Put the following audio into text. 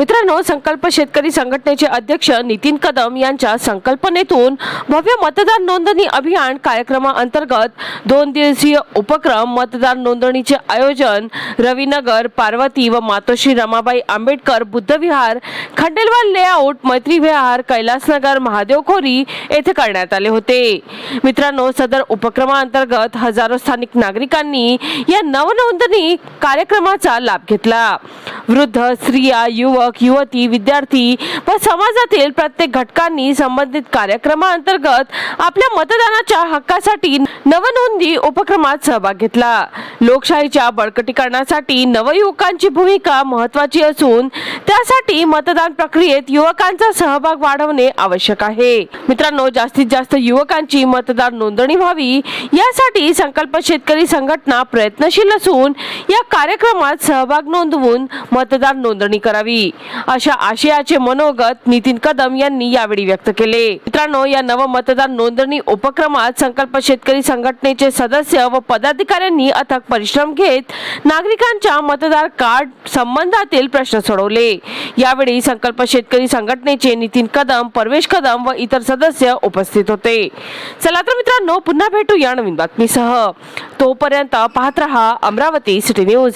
मित्रांनो संकल्प शेतकरी संघटनेचे अध्यक्ष नितीन कदम यांच्या संकल्पनेतून भव्य मतदार नोंदणी अभियान कार्यक्रमाअंतर्गत दोन दिवसीय उपक्रम मतदार नोंदणीचे आयोजन रवीनगर पार्वती व मातोश्री रमाबाई आंबेडकर बुद्धविहार खंडेलवाल लेआउट मैत्री विहार कैलासनगर महादेवखोरी येथे करण्यात आले होते. मित्रांनो सदर उपक्रमाअंतर्गत हजारो स्थानिक नागरिकांनी या नवनोंदणी कार्यक्रमाचा लाभ घेतला. वृद्ध स्त्रिया युवक युवती विद्यार्थी व समाजातील प्रत्येक घटकांनी संबंधित कार्यक्रमाअंतर्गत आपल्या मतदानाच्या हक्कासाठी नवनोंदी उपक्रमात सहभाग घेतला. लोकशाहीच्या बळकटीकरणासाठी नवयुवकांची भूमिका महत्वाची असून त्यासाठी मतदान प्रक्रियेत युवकांचा सहभाग वाढवणे आवश्यक आहे. मित्रांनो जास्तीत जास्त युवकांची मतदार नोंदणी व्हावी यासाठी संकल्प शेतकरी संघटना प्रयत्नशील असून या कार्यक्रमात सहभाग नोंदवून मतदार नोंदणी करावी. अशा आशयाचे मनोगत नितीन कदम यांनी यावेळी व्यक्त केले. मित्रांनो या नव मतदार नोंदणी उपक्रमात संकल्प शेतकरी संघटनेचे सदस्य व पदाधिकाऱ्यांनी अथक परिश्रम घेत नागरिकांच्या मतदार कार्ड संबंधातील प्रश्न सोडवले. यावेळी संकल्प शेतकरी संघटनेचे नितीन कदम परवेश कदम व इतर सदस्य उपस्थित होते. चला तर मित्रांनो पुन्हा भेटू या नवीन बातमीसह. तोपर्यंत पाहत रहा अमरावती सिटी न्यूज.